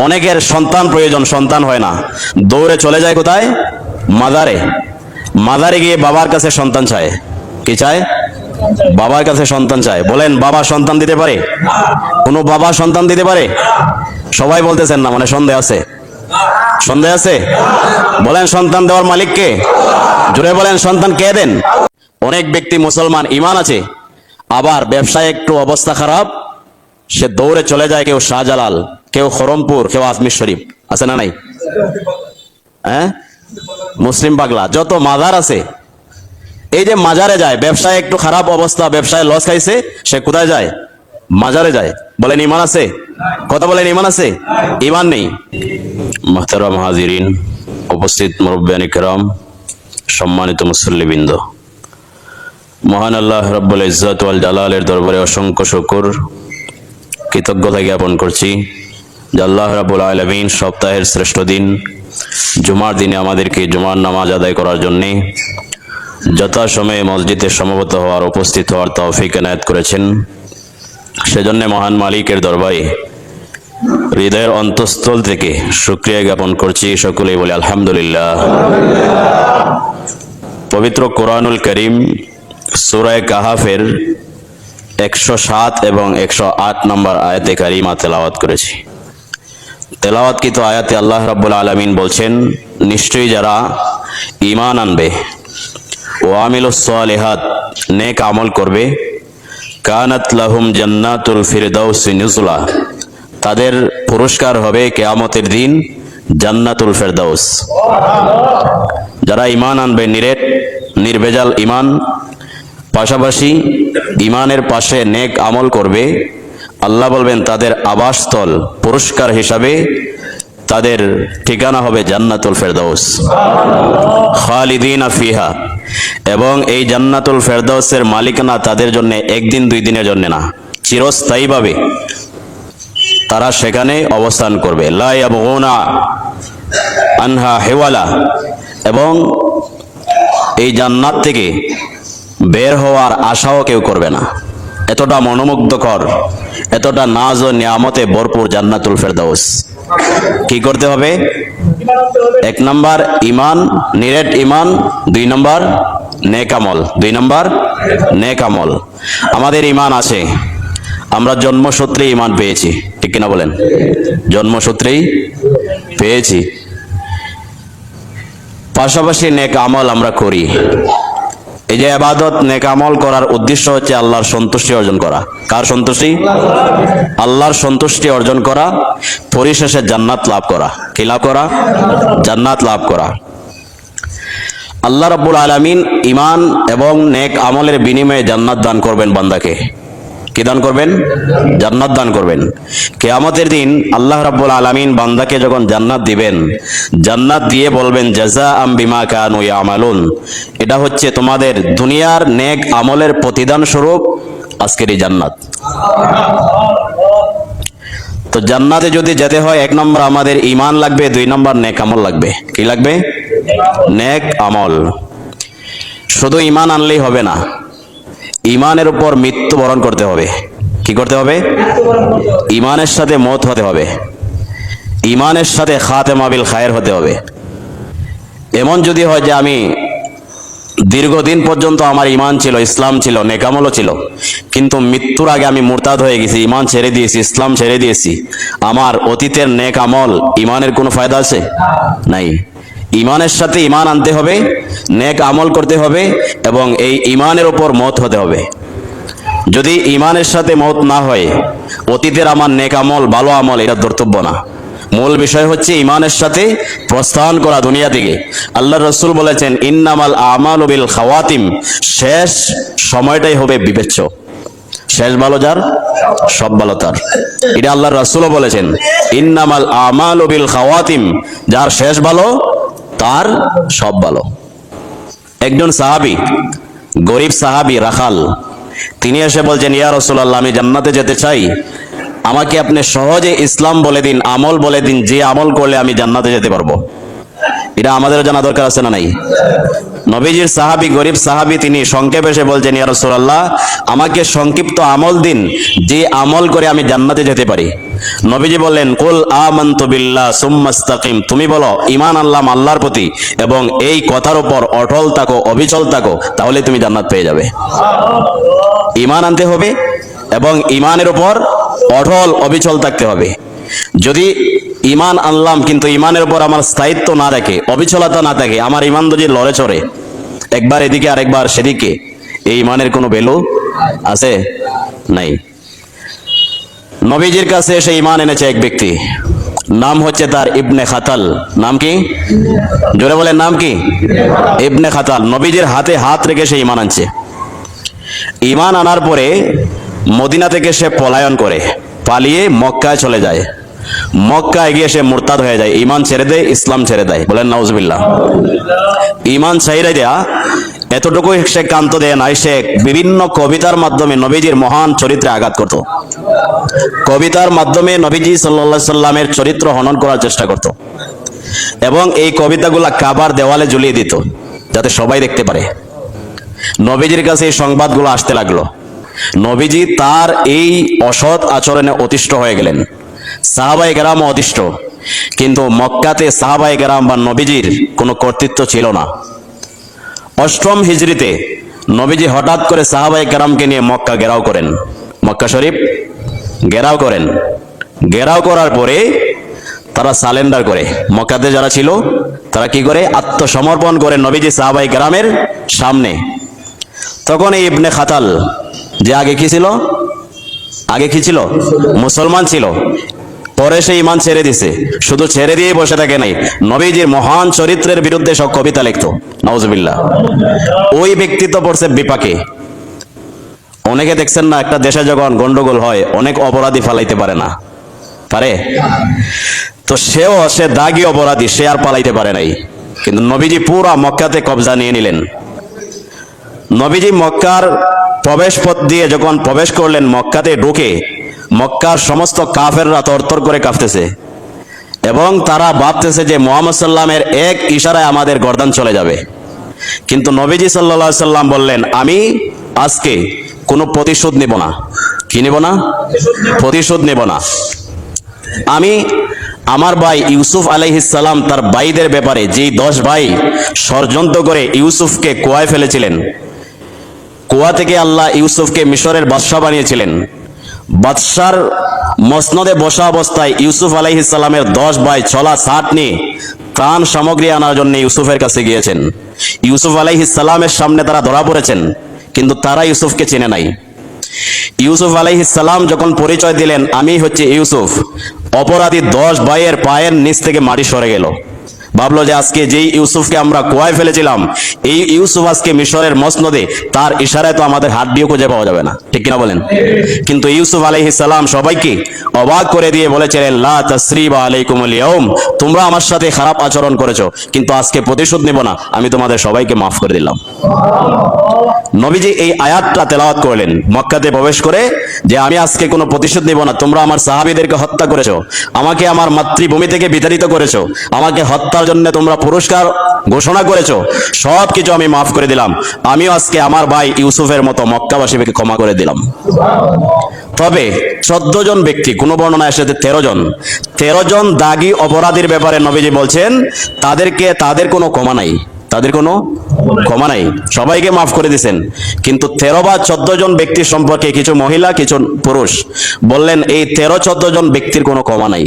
অনেকের সন্তান প্রয়োজন, সন্তান হয় না। দৌড়ে চলে যায় কোথায়? মাদারে। মাদারে গিয়ে বাবার কাছে সন্তান চায়। কি চায়? বাবার কাছে সন্তান চায়। বলেন, বাবা সন্তান দিতে পারে? কোনো বাবা সন্তান দিতে পারে? সবাই বলতেছেন না মানে সন্দেহ আছে। সন্দেহ আছে? বলেন, সন্তান দেওয়ার মালিক কে? জুড়ে বলেন, সন্তান কে দেন? অনেক ব্যক্তি মুসলমান ইমান আছে। আবার ব্যবসায় একটু অবস্থা খারাপ, সে দৌড়ে চলে যায় কেউ শাহজালাল। কেউ খরমপুর, কেউ আজমির শরীফ, আছে না নাই? হ্যাঁ? মুসলিম পাগলা, যত মাজার আছে, এই যে মাজারে যায়, ব্যবসায় একটু খারাপ অবস্থা, ব্যবসায় লস খাইছে, সে কোথায় যায়? মাজারে যায়। বলেন, ইমান আছে? কথা বলেন, ইমান আছে? ইমান নেই। মাহতারাম হাজিরিন, উপস্থিত মুরব্বানি কেরাম সম্মানিত মুসল্লিবৃন্দ। মহান আল্লাহ রব্বুল ইজ্জত ওয়াল জালালের দরবারে অসংখ্য শুকুর, কৃতজ্ঞতা জ্ঞাপন করছি। যে আল্লাহ রাবুল আলমিন সপ্তাহের শ্রেষ্ঠ দিন, জুমার দিনে আমাদেরকে জুমার নামাজ আদায় করার জন্যে যথাসময়ে মসজিদে সমবেত হওয়ার উপস্থিত হওয়ার তৌফিক এনায়ত করেছেন। সেজন্য মহান মালিকের দরবারে হৃদয়ের অন্তঃস্থল থেকে শুক্রিয়া জ্ঞাপন করছি সকলেই বলে আলহামদুলিল্লাহ। পবিত্র কোরআনুল করিম সুরায় কাহাফের একশো সাত এবং একশো আট নম্বর আয়াতে কারিমা তেলাওয়াত করেছি। তেলাওয়াতকৃত আয়াতে আল্লাহ রাব্বুল আলামিন বলছেন, নিশ্চয়ই যারা ইমান আনবে ও আমিলুস সালিহাত নেক আমল করবে, কানাত লাহুম জান্নাতুল ফিরদাউসি নুজুলা, তাদের পুরস্কার হবে কেয়ামতের দিন জান্নাতুল ফেরদাউস। যারা ঈমান আনবে, নিরেট নির্ভেজাল ইমান পাশাপাশি ইমানের পাশে নেক আমল করবে আল্লাহ বলবেন, তাদের আবাসস্থল পুরস্কার হিসাবে তাদের ঠিকানা হবে জান্নাতুল ফেরদৌস খালিদিন ফিহা। এবং এই জান্নাতুল ফেরদৌসের মালিকানা তাদের জন্য একদিন, দুই দিনের জন্য না, চিরস্থায়ীভাবে তারা সেখানে অবস্থান করবে। লা ইয়াবগুনা আনহা হেওয়ালা। এবং এই জান্নাত থেকে বের হওয়ার আশাও কেউ করবে না। এতটা মনোমুগ্ধকর, এতটা নাজ ও নিয়ামতে ভরপুর জান্নাতুল ফেরদাউস। কি করতে হবে? এক নাম্বার ইমান নিরেট ইমান দুই নাম্বার নেকামল দুই নাম্বার নেকামল আমাদের ইমান আছে। আমরা জন্মসূত্রে ইমান পেয়েছি। ঠিক কিনা বলেন? জন্মসূত্রেই পেয়েছি। পাশাপাশি নেক আমল আমরা করি। এই যে আবাদত নেকামল করার উদ্দেশ্য হচ্ছে আল্লাহর সন্তুষ্টি অর্জন করা। কার সন্তুষ্টি? আল্লাহর সন্তুষ্টি অর্জন করা, পরিশেষে জান্নাত লাভ করা। কি লাভ করা? জান্নাত লাভ করা। আল্লাহ রাব্বুল আলামিন ইমান এবং নেক আমলের বিনিময়ে জান্নাত দান করবেন বান্দাকে। কি দান করবেন? জান্নাত দান করবেন। কেয়ামতের দিন আল্লাহ রাব্বুল আলামিন বান্দাকে যখন জান্নাত দিবেন, জান্নাত দিয়ে বলবেন জাজা আম বিমা কানু ইয়ামালুন। এটা হচ্ছে তোমাদের দুনিয়ার নেক আমলের প্রতিদান স্বরূপ, আজকের এই জান্নাত। তো জান্নাতে যদি যেতে হয়, এক নম্বর আমাদের ইমান লাগবে, দুই নম্বর নেক আমল লাগবে। কি লাগবে? নেক আমল। শুধু ইমান আনলেই হবে না। ইমানের উপর মৃত্যুবরণ করতে হবে। কি করতে হবে? ইমানের সাথে মত হতে হবে। ইমানের সাথে খাতে বিল খায়ের হতে হবে। এমন যদি হয় যে আমি দীর্ঘদিন পর্যন্ত আমার ইমান ছিল, ইসলাম ছিল, নেকামলও ছিল, কিন্তু মৃত্যুর আগে আমি মুরতাদ হয়ে গেছি, ইমান ছেড়ে দিয়েছি, ইসলাম ছেড়ে দিয়েছি, আমার অতীতের নেক আমল ইমানের কোনো ফায়দা আছে? নাই। ইমানের সাথে ইমান আনতে হবে, নেক আমল করতে হবে এবং এই ইমানের ওপর মত হতে হবে। যদি ইমানের সাথে মত না হয়, অতীতের আমার নেক আমল, ভালো আমল, এটা ধর্তব্য না। মূল বিষয় হচ্ছে ইমানের সাথে প্রস্থান করা দুনিয়া থেকে। আল্লাহ রসুল বলেছেন, ইন্নামাল আমাল বিল খাওয়াতিম। শেষ সময়টাই হবে বিবেচ্য। শেষ ভালো যার, সব ভালো তার। এটা আল্লাহ রসুলও বলেছেন, ইন্নামাল আমাল বিল খাওয়াতিম। যার শেষ ভালো তার সব ভালো। একজন সাহাবি, গরিব সাহাবি রাখাল, তিনি এসে বলছেন, ইয়া রসুল্লাহ আমি জান্নাতে যেতে চাই। আমাকে আপনি সহজে ইসলাম বলে দিন, আমল বলে দিন, যে আমল করলে আমি জান্নাতে যেতে পারব। এটা আমাদের জানা দরকার আছে না নাই? নবীজির সাহাবি, গরিব সাহাবি তিনি সংক্ষেপে এসে বলছেন, ইয়া রাসূলুল্লাহ, আমাকে সংক্ষিপ্ত আমল দিন, যে আমল করে আমি জান্নাতে যেতে পারি। নবীজি বললেন, কুল আমানতু বিল্লাহ সুম্মাস্তাকিম তুমি বলো, ঈমান আল্লাহ আল্লাহর প্রতি এবং এই কথার উপর অটল থাকো, অবিচল থাকো, তাহলে তুমি জান্নাত পেয়ে যাবে। ঈমান আনতে হবে এবং ঈমানের উপর অটল, অবিচল থাকতে হবে। যদি ঈমান আনলাম, কিন্তু ঈমানের উপর আমার স্থায়িত্ব না থাকে অবিচলতা না থাকে আমার ঈমান যদি লড়ে চড়ে, একবার এদিকে আরেকবার সেদিকে, এই ঈমানের কোনো ভ্যালু আছে? নাই। নবীজির কাছে এসে ইমান এনেছে এক ব্যক্তি, নাম হচ্ছে তার ইবনে খাতাল। নাম কি? জোরে বলেন, নাম কি? ইবনে খাতাল। নবীজির হাতে হাত রেখে সে ইমান আনছে। ইমান আনার পরে মদিনা থেকে সে পলায়ন করে, পালিয়ে মক্কায় চলে যায়। মক্কায় গিয়ে সে মুরতাদ হয়ে যায়, ঈমান ছেড়ে দেয়, ইসলাম ছেড়ে দেয়। বলেন, নাউজবিল্লাহ। ঈমান ছেড়ে দেয়া এতটুকু সে কান্ত দেয় নাই, সে বিভিন্ন কবিতার মাধ্যমে নবীজির মহান চরিত্রে আঘাত করত। কবিতার মাধ্যমে নবীজি সাল্লা সাল্লামের চরিত্র হনন করার চেষ্টা করত। এবং এই কবিতাগুলা কাবার দেওয়ালে ঝুলিয়ে দিত, যাতে সবাই দেখতে পারে। নবীজির কাছে এই সংবাদগুলো আসতে লাগল। নবীজি তার এই অসৎ আচরণে অতিষ্ঠ হয়ে গেলেন। সাহাবাই গ্রাম অতিষ্ঠ কিন্তু মক্কাতে সাহাবাই গ্রাম বা নবীজির কোনো কর্তৃত্ব ছিল না। অষ্টম হিজড়িতে নবীজি হঠাৎ করে সাহাবাই গ্রামকে নিয়ে মক্কা ঘেরাও করেন। মক্কা শরীফ ঘেরাও করেন। ঘেরাও করার পরে তারা সালেন্ডার করে। মক্কাতে যারা ছিল, তারা কি করে? আত্মসমর্পণ করে নবীজি সাহাবাই গ্রামের সামনে। তখন এই ইবনে খাতাল যে আগে কি ছিল? আগে কি ছিল? মুসলমান ছিল। পরে সে ইমান ছেড়ে দিছে। শুধু ছেড়ে দিয়ে বসে থাকে নাই, নবীজির মহান চরিত্রের বিরুদ্ধে সব কবিতা লিখতো। নওয়াজবিল্লাহ ওই ব্যক্তি তো পড়ছে বিপাকে। অনেকে দেখছেন না, একটা দেশে যখন গন্ডগোল হয়, অনেক অপরাধী ফালাইতে পারে না। পারে? তো সেও, সে দাগি অপরাধী, সে আর পালাইতে পারে নাই। কিন্তু নবীজি পুরা মক্কাতে কবজা নিয়ে নিলেন। নবীজি মক্কার প্রবেশ পথ দিয়ে যখন প্রবেশ করলেন, মক্কাতে ঢুকে মক্কার সমস্ত কাফেররা তরতর করে কাঁপতেছে। এবং তারা ভাবতেছে যে মোহাম্মদ সাল্লামের এক ইশারায় আমাদের গর্দান চলে যাবে। কিন্তু নবীজি সাল্লা সাল্লাম বললেন, আমি আজকে কোনো প্রতিশোধ নেব না। কি নেব না? প্রতিশোধ নেব না। আমি আমার ভাই ইউসুফ আলাইহিসাল্লাম তার ভাইদের ব্যাপারে যেই দশ ভাই ষড়যন্ত্র করে ইউসুফকে কুয়ায় ফেলেছিলেন, কুয়া থেকে আল্লাহ ইউসুফকে মিশরের বাদশাহ বানিয়েছিলেন বাদশার মসনদে বসা অবস্থায় ইউসুফ আলাইহিসাল্লামের দশ ভাই ছলা ছাট নিয়ে ত্রাণ সামগ্রী আনার জন্য ইউসুফের কাছে গিয়েছেন। ইউসুফ আলাইহিসাল্লামের সামনে তারা ধরা পড়েছেন, কিন্তু তারা ইউসুফকে চেনে নাই। ইউসুফ আলাইহিসাল্লাম যখন পরিচয় দিলেন, আমি হচ্ছে ইউসুফ অপরাধী দশ ভাইয়ের পায়ের নিচ থেকে মাটি সরে গেল। ভাবলো যে আজকে যেই ইউসুফকে আমরা কুয়ায় ফেলেছিলাম, এই ইউসুফ আজকে মিশরের মসনদে, তার ইশারায় তো আমাদের হাত দিয়ে খুঁজে পাওয়া যাবে না। ঠিক কিনা বলেন? কিন্তু ইউসুফ আলাইহিস সালাম সবাইকে অবাক করে দিয়ে বলেছিলেন লা তাসরিবা আলাইকুমুল ইয়াউম, তোমরা আমার সাথে খারাপ আচরণ করেছ, কিন্তু আজকে প্রতিশোধ নেব না, আমি তোমাদের সবাইকে মাফ করে দিলাম। নবীজি এই আয়াতটা তেলাওয়াত করলেন, মক্কাতে প্রবেশ করে যে, আমি আজকে কোনো প্রতিশোধ নিব না, তোমরা আমার সাহাবীদেরকে হত্যা করেছ, আমাকে আমার মাতৃভূমি থেকে বিতাড়িত করেছ, আমাকে হত্যার জন্য তোমরা পুরস্কার ঘোষণা করেছ। সব কিছু আমি মাফ করে দিলাম। আমিও আজকে আমার ভাই ইউসুফের মতো মক্কাবাসীকে ক্ষমা করে দিলাম। তবে চোদ্দ জন ব্যক্তি, কোন বর্ণনা এসেছে তেরো জন। তেরো জন দাগি অপরাধীর ব্যাপারে নবীজি বলছেন, তাদেরকে, তাদের কোনো ক্ষমা নাই। তাদের কোনো ক্ষমা নাই। সবাইকে মাফ করে দিয়েছেন কিন্তু তেরো বা চোদ্দ জন ব্যক্তি সম্পর্কে কিছু মহিলা, কিছু পুরুষ বললেন, এই তেরো, চোদ্দ জন ব্যক্তির কোনো ক্ষমা নাই।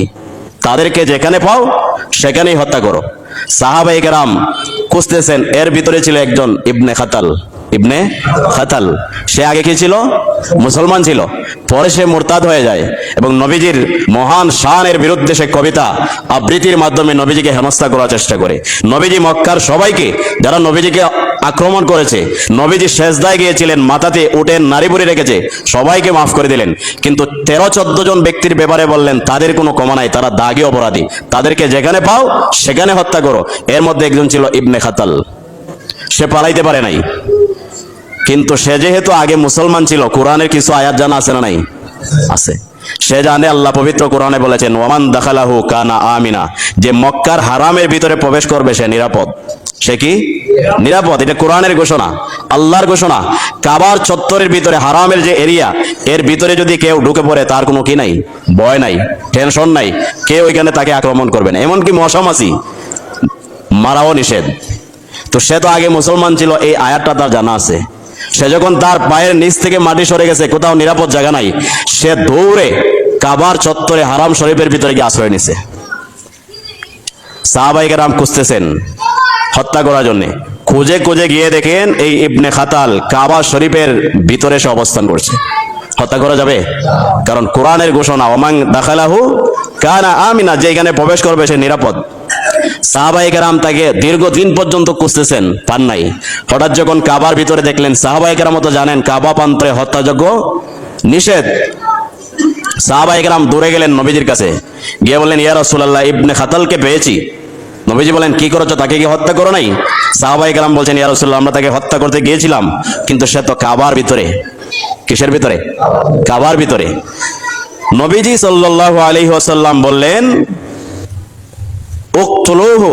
তাদেরকে যেখানে পাও, সেখানেই হত্যা করো। সাহাবাই কেরাম খুঁজতেছেন, এর ভিতরে ছিল একজন ইবনে খাতাল। ইবনে খাতাল। সে আগে কি ছিল? মুসলমান ছিল। পরে সে মুরতাদ হয়ে যায় এবং নবীজির মহান শানের বিরুদ্ধে সে কবিতা আবৃত্তির মাধ্যমে নবীজিকে হেনস্থা করার চেষ্টা করে। নবীজি মক্কার সবাইকে, যারা নবীজিকে আক্রমণ করেছে, নবীজি শেষদায় গিয়েছিলেন, মাথাতে উঠেন নারী বুড়ি রেখেছে, সবাইকে মাফ করে দিলেন। কিন্তু তেরো চোদ্দ জন ব্যক্তির ব্যাপারে বললেন, তাদের কোনো কমা নাই, তারা দাগি অপরাধী। তাদেরকে যেখানে পাও, সেখানে হত্যা করো। এর মধ্যে একজন ছিল ইবনে খাতাল। সে পালাইতে পারে নাই। কিন্তু সে যেহেতু আগে মুসলমান ছিল, কোরআনের কিছু আয়াত জানা আছে না নাই? আছে। সে জানে আল্লাহ পবিত্র কোরআনে বলেছেন, ওয়ামান দাখালাহু কানা আমিনা। যে মক্কার হারামের ভিতরে প্রবেশ করবে, সে নিরাপদ। সে কি? নিরাপদ। এটা কোরআনের ঘোষণা, আল্লাহর ঘোষণা। কাবার চত্বরের ভিতরে, হারামের যে এরিয়া, এর ভিতরে যদি কেউ ঢুকে পড়ে, তার কোনো কি নাই? ভয় নাই, টেনশন নাই। কেউ ওইখানে তাকে আক্রমণ করবে না। এমনকি মশামাছি, মারাও নিষেধ। তো সে তো আগে মুসলমান ছিল, এই আয়াতটা তার জানা আছে। সে যখন তার পায়ের নিচ থেকে মাটি সরে গেছে, কোথাও নিরাপদ জায়গা নাই, সে দৌড়ে কাবার চত্বরে হারাম শরীফের ভিতরে গিয়ে আশ্রয় নিছে। সাহাবাইকে রাম খুঁজতেছেন হত্যা করার জন্য। খুঁজে খুঁজে গিয়ে দেখেন এই ইবনে খাতাল কাবা শরীফের ভিতরে সে অবস্থান করছে। হত্যা করা যাবে? কারণ কোরআনের ঘোষণা ওমাং দাখালাহু কানা আমিনা যে এখানে প্রবেশ করবে সে নিরাপদ। সাহাবাই কেরাম তাকে দীর্ঘদিন পর্যন্ত পান নাই। হঠাৎ যখন কাবার ভিতরে দেখলেন তো জানেন কাবা নিষেধ। দূরে গেলেন নবীজির কাছে। গিয়ে বললেন, ইয়া ইবনে খাতালকে পেয়েছি। নবীজি বলেন, কি করেছ? তাকে কি হত্যা করো নাই? সাহাবাই বলছেন, ইয়া আমরা তাকে হত্যা করতে গিয়েছিলাম, কিন্তু সে তো কাবার ভিতরে। কিসের ভিতরে? কাবার ভিতরে। নবীজি সাল্লাল্লাহু আলাইহি বললেন উকতুলুহু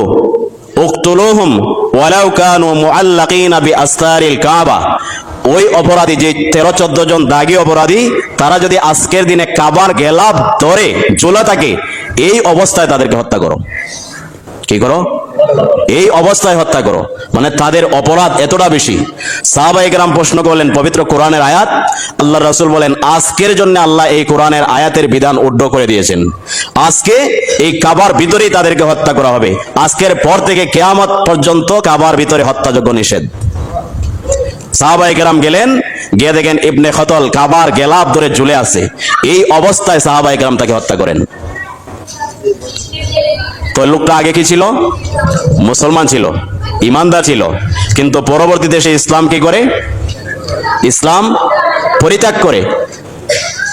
উক্তলোহম ওয়ালাউ কানু মুআল্লাকিনা বিআসতারিল কাবা ওই অপরাধী যে তেরো চোদ্দ জন দাগি অপরাধী, তারা যদি আজকের দিনে কাবার গেলাপ ধরে, চলে থাকে এই অবস্থায় তাদেরকে হত্যা করো। কি করো? এই অবস্থায় হত্যা করো। মানে তাদের অপরাধ এতটা বেশি। সাহাবাই গ্রাম প্রশ্ন করলেন, পবিত্র কোরআনের আয়াত? আল্লাহ রসুল বলেন, আজকের জন্য আল্লাহ এই কোরআনের আয়াতের বিধান উড্ড করে দিয়েছেন। আজকে এই কাবার ভিতরেই তাদেরকে হত্যা করা হবে। আজকের পর থেকে কেয়ামত পর্যন্ত কাবার ভিতরে হত্যাযোগ্য নিষেধ। সাহাবাই কেরাম গেলেন, গিয়ে দেখেন ইবনে খতল কাবার গেলাপ ধরে ঝুলে আছে। এই অবস্থায় সাহাবাই কেরাম তাকে হত্যা করেন। তো লোকটা আগে কি ছিল? মুসলমান ছিল, ইমানদার ছিল। কিন্তু পরবর্তীতে সে ইসলাম কি করে? ইসলাম পরিত্যাগ করে।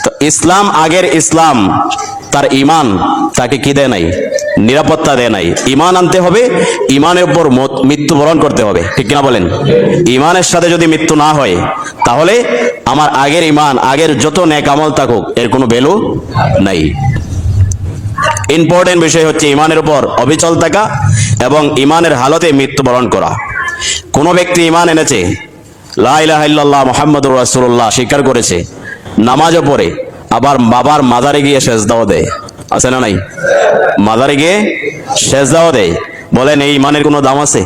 তো ইসলাম আগের ইসলাম, তার ইমান তাকে কি দেয় নাই? নিরাপত্তা দেয় নাই। ইমান আনতে হবে, ইমানের উপর মত- মৃত্যুবরণ করতে হবে। ঠিক কিনা বলেন? ইমানের সাথে যদি মৃত্যু না হয়, তাহলে আমার আগের ইমান, আগের যত নেক আমল থাকুক, এর কোনো ভ্যালু নাই। ইম্পর্টেন্ট বিষয় হচ্ছে ইমানের উপর অবিচল থাকা এবং ইমানের হালতে মৃত্যুবরণ করা। কোনো ব্যক্তি ইমান এনেছে, লা ইলাহা ইল্লাল্লাহ মুহাম্মাদুর রাসূলুল্লাহ স্বীকার করেছে, নামাজও পড়ে, আবার বাবার মাজারে গিয়ে সেজদাও দেয়। আছে না নাই? মাজারে গিয়ে সেজদাও দেয়। বলেন, এই ইমানের কোনো দাম আছে?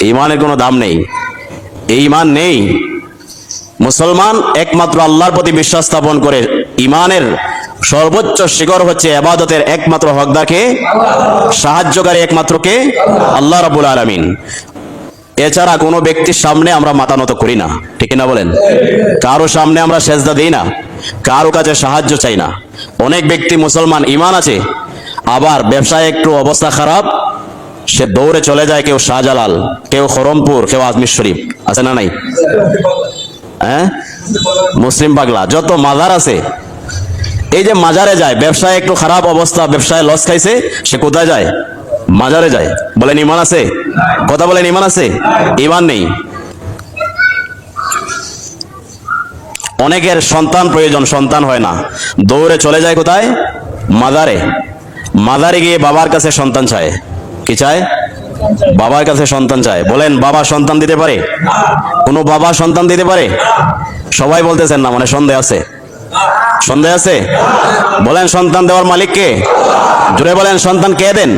ইমানের কোনো দাম নেই। এই ইমান নেই। মুসলমান একমাত্র আল্লাহর প্রতি বিশ্বাস স্থাপন করে ইমানের সর্বোচ্চ শিখর হচ্ছে আবাদতের একমাত্র হকদারকে, সাহায্যকারী একমাত্র কে? আল্লাহ রাবুল আলমিন। এছাড়া কোনো ব্যক্তির সামনে আমরা মাথা নত করি না, ঠিক না বলেন? কারও সামনে আমরা সেজদা দিই না, কারও কাছে সাহায্য চাই না। অনেক ব্যক্তি মুসলমান ইমান আছে, আবার ব্যবসায় একটু অবস্থা খারাপ, সে দৌড়ে চলে যায় কেউ শাহজালাল, কেউ খরমপুর কেউ আজমির শরীফ, আছে না নাই? হ্যাঁ? মুসলিম পাগলা, যত মাজার আছে এই যে মাজারে যায়, ব্যবসায় একটু খারাপ অবস্থা, ব্যবসায় লস খাইছে, সে কোথায় যায়? মাজারে যায়। বলেন ইমান আছে? কথা বলেন ইমান আছে? ইমান নেই। অনেকের সন্তান প্রয়োজন, সন্তান হয় না। দৌড়ে চলে যায় কোথায়? মাজারে। মাজারে গিয়ে বাবার কাছে সন্তান চায়। কি চায়? বাবার কাছে সন্তান চায়। বলেন, বাবা সন্তান দিতে পারে? কোনো বাবা সন্তান দিতে পারে? সবাই বলতেছেন না মানে সন্দেহ আছে। সন্দেহ আছে? বলেন সন্তান দেওয়ার মালিককে। জুড়ে বলেন সন্তান কে দেন?